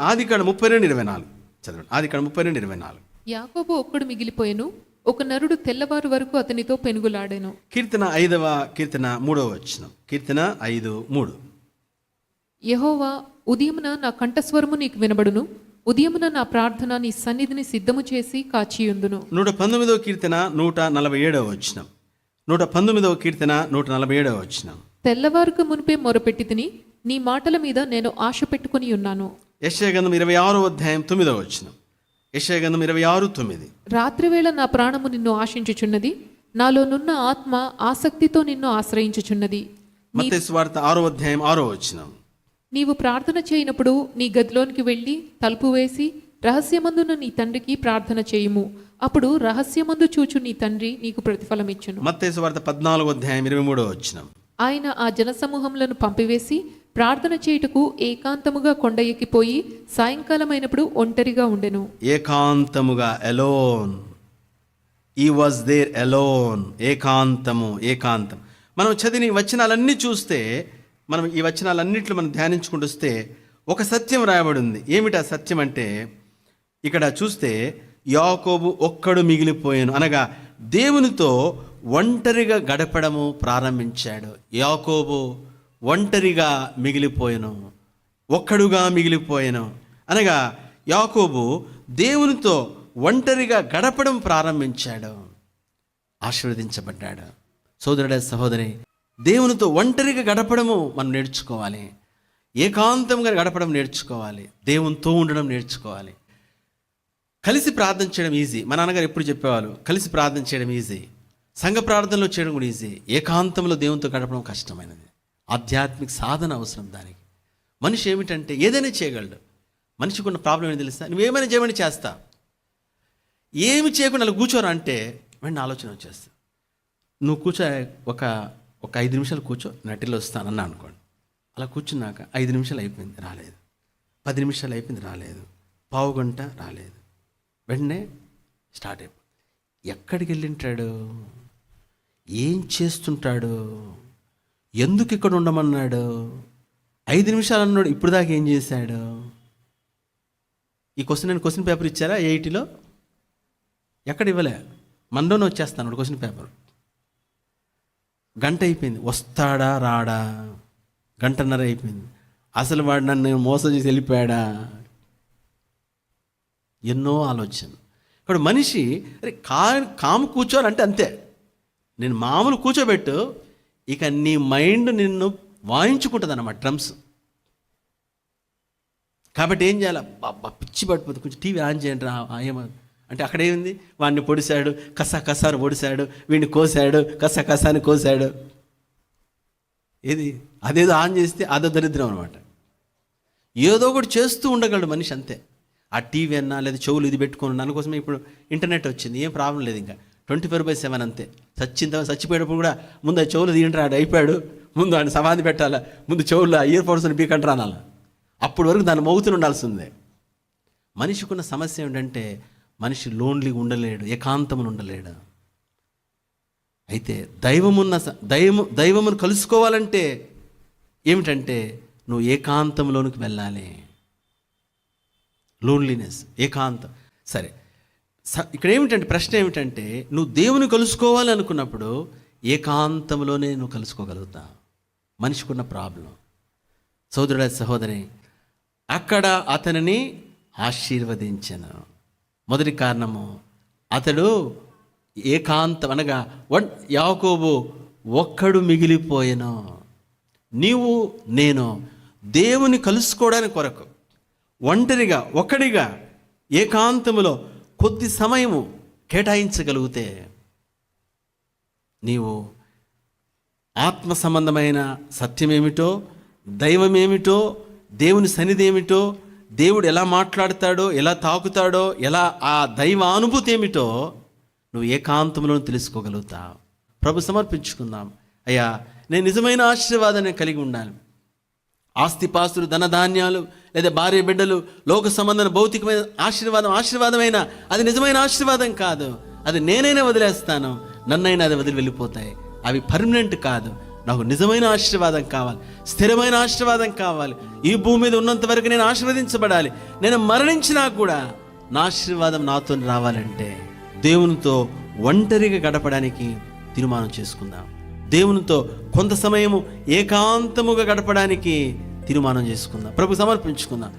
ఆది కాండ ముప్పై రెండు ఇరవై నాలుగు. చదవండి. ఆది కాండ ముప్పై రెండు ఇరవై నాలుగు. యాకోబు ఒక్కడు మిగిలిపోయెను. ఒక నరుడు తెల్లవారు వరకు అతనితో పెనుగులాడెను. కీర్తన ఐదవ కీర్తన మూడవ వచనం. కీర్తన ఐదు మూడు. యహోవా ఉదయమున నా కంఠస్వరము నీకు వినబడును. ఉదయమున నా ప్రార్థన నీ సన్నిధిని సిద్ధము చేసి కాచియుందును. నూట పంతొమ్మిదవ కీర్తన నూట నలభై ఏడవ వచనం. నూట పంతొమ్మిదవ కీర్తన నూట నలభై ఏడవ వచనం. తెల్లవారుకు మునిపే మొరపెట్టి తిని నీ మాటల మీద నేను ఆశ పెట్టుకుని ఉన్నాను. యశయగంధం ఇరవై ఆరో అధ్యాయం తొమ్మిదవ వచనం. యశయగంధం ఇరవై ఆరు తొమ్మిది. రాత్రివేళ నా ప్రాణము నిన్ను ఆశించుచున్నది నాలోనున్న ఆత్మ ఆసక్తితో నిన్ను ఆశ్రయించుచున్నది. మత్తయి సువార్త ఆరో అధ్యాయం ఆరో వచనం. నీవు ప్రార్థన చేయనప్పుడు నీ గదిలోనికి వెళ్ళి తలుపు వేసి రహస్యమందున నీ తండ్రికి ప్రార్థన చేయుము. అప్పుడు రహస్యమందు చూచు నీ తండ్రి నీకు ప్రతిఫలమిచ్చును. మత్తయి సువార్త పద్నాలుగో అధ్యాయం ఇరవై మూడో వచనం. ఆయన ఆ జనసమూహములను పంపివేసి ప్రార్థన చేయుటకు ఏకాంతముగా కొండ ఎక్కిపోయి సాయంకాలమైనప్పుడు ఒంటరిగా ఉండెను. ఏకాంతముగా alone. He was there alone ఏకాంతము ఏకాంతం. మనం చదివిన వచనాలన్నీ చూస్తే మనం ఈ వచనాలన్నింటిలో మనం ధ్యానించుకుంటూ వస్తే ఒక సత్యం రాయబడి ఉంది ఏమిటి ఆ సత్యం అంటే ఇక్కడ చూస్తే యాకోబు ఒక్కడు మిగిలిపోయాను. అనగా దేవునితో ఒంటరిగా గడపడము ప్రారంభించాడు. యాకోబు ఒంటరిగా మిగిలిపోయాను. ఒక్కడుగా మిగిలిపోయాను. అనగా యాకోబు దేవునితో ఒంటరిగా గడపడం ప్రారంభించాడు. ఆశీర్వదించబడ్డాడు. సోదరుడ సహోదరి దేవునితో ఒంటరిగా గడపడము మనం నేర్చుకోవాలి. ఏకాంతంగా గడపడం నేర్చుకోవాలి. దేవునితో ఉండడం నేర్చుకోవాలి. కలిసి ప్రార్థన చేయడం ఈజీ. మా నాన్నగారు ఎప్పుడు చెప్పేవాళ్ళు కలిసి ప్రార్థన చేయడం ఈజీ. సంఘ ప్రార్థనలో చేయడం కూడా ఈజీ. ఏకాంతంలో దేవునితో గడపడం కష్టమైనది. ఆధ్యాత్మిక సాధన అవసరం దానికి. మనిషి ఏమిటంటే ఏదైనా చేయగలడు. మనిషికి ఉన్న ప్రాబ్లం ఏంటి తెలుసా? నువ్వేమైనా చేయమని చేస్తా. ఏమి చేయకుండా అలా కూర్చోరా అంటే వెంటనే ఆలోచన వచ్చేస్తా. నువ్వు కూర్చో ఒక ఒక ఐదు నిమిషాలు కూర్చో నటిలో వస్తానన్నా అనుకోండి. అలా కూర్చున్నాక ఐదు నిమిషాలు అయిపోయింది రాలేదు. పది నిమిషాలు అయిపోయింది రాలేదు. పావు గంట రాలేదు. వెంటనే స్టార్ట్ అయిపోయింది ఎక్కడికి వెళ్ళింటాడు ఏం చేస్తుంటాడు? ఎందుకు ఇక్కడ ఉండమన్నాడు? ఐదు నిమిషాలు అన్నాడు ఇప్పుడు దాకా ఏం చేశాడు? ఈ క్వశ్చన్ నేను క్వశ్చన్ పేపర్ ఇచ్చారా ఎయిటీలో ఎక్కడ ఇవ్వలే. మనలోనే వచ్చేస్తాను క్వశ్చన్ పేపర్ గంట అయిపోయింది. వస్తాడా రాడా? గంటన్నర అయిపోయింది. అసలు వాడు నన్ను మోసం చేసి వెళ్ళిపోయాడా? ఎన్నో ఆలోచన ఇక్కడ మనిషి అరే కా కాము కూర్చోవాలంటే అంతే. నేను మామూలు కూర్చోబెట్టు ఇక నీ మైండ్ నిన్ను వాయించుకుంటుంది అన్నమాట డ్రమ్స్. కాబట్టి ఏం చేయాలి? బాబా పిచ్చి పడిపోతుంది. కొంచెం టీవీ ఆన్ చేయండి రా ఏమో. అంటే అక్కడ ఏముంది? వాడిని పొడిశాడు కసా కసాను పొడిశాడు వీడిని కోసాడు కసా కసాని కోసాడు ఏది? అదేదో ఆన్ చేస్తే అదో దరిద్రం అనమాట ఏదో ఒకటి చేస్తూ ఉండగలడు మనిషి అంతే. ఆ టీవీ అన్నా లేదా చెవులు ఇది పెట్టుకుని దానికోసమే ఇప్పుడు ఇంటర్నెట్ వచ్చింది. ఏం ప్రాబ్లం లేదు ఇంకా. ట్వంటీ ఫోర్ బై సెవెన్ అంతే. చచ్చిన తర్వాత చచ్చిపోయేటప్పుడు కూడా ముందు ఆ చెవులు తీయండి ఆడు అయిపోయాడు. ముందు ఆయన సమాధి పెట్టాలా? ముందు చెవుల్లో ఇయర్ ఫోన్స్ని పీకంటారా అనాల అప్పటి వరకు దాన్ని మోగుతూ ఉండాల్సిందే. మనిషికున్న సమస్య ఏంటంటే మనిషి లోన్లీ ఉండలేడు ఏకాంతమును ఉండలేడు. అయితే దైవమున్న స- దైవము దైవమును కలుసుకోవాలంటే ఏమిటంటే నువ్వు ఏకాంతంలోనికి వెళ్ళాలి. లోన్లీనెస్ ఏకాంతం. సరే ఇక్కడ ఏమిటంటే ప్రశ్న ఏమిటంటే నువ్వు దేవుని కలుసుకోవాలి అనుకున్నప్పుడు ఏకాంతంలోనే నువ్వు కలుసుకోగలుగుతా మనిషికున్న ప్రాబ్లం. సోదరుడ సహోదరి అక్కడ అతనిని ఆశీర్వదించను. మొదటి కారణము అతడు ఏకాంతం అనగా వన్ యాకోబు ఒక్కడు మిగిలిపోయాను. నీవు నేను దేవుని కలుసుకోవడానికి కొరకు ఒంటరిగా ఒక్కడిగా ఏకాంతములో కొద్ది సమయము కేటాయించగలిగితే నీవు ఆత్మ సంబంధమైన సత్యమేమిటో దైవమేమిటో దేవుని సన్నిధి ఏమిటో దేవుడు ఎలా మాట్లాడతాడో ఎలా తాకుతాడో ఎలా ఆ దైవ అనుభూతి ఏమిటో నువ్వు ఏకాంతంలో తెలుసుకోగలుగుతావు. ప్రభు సమర్పించుకుందాం. అయ్యా నేను నిజమైన ఆశీర్వాదాన్ని కలిగి ఉండాలి. ఆస్తిపాస్తులు ధనధాన్యాలు లేదా భార్య బిడ్డలు లోక సంబంధం భౌతికమైన ఆశీర్వాదం ఆశీర్వాదమైన అది నిజమైన ఆశీర్వాదం కాదు. అది నేనైనా వదిలేస్తాను. నన్నైనా అది వదిలి వెళ్ళిపోతాయి. అవి పర్మనెంట్ కాదు. నాకు నిజమైన ఆశీర్వాదం కావాలి. స్థిరమైన ఆశీర్వాదం కావాలి. ఈ భూమి మీద ఉన్నంత వరకు నేను ఆశీర్వదించబడాలి. నేను మరణించినా కూడా నా ఆశీర్వాదం నాతో రావాలంటే దేవునితో ఒంటరిగా గడపడానికి తీర్మానం చేసుకుందాం. దేవునితో కొంత సమయము ఏకాంతముగా గడపడానికి తీర్మానం చేసుకుందాం. ప్రభు సమర్పించుకుందాం.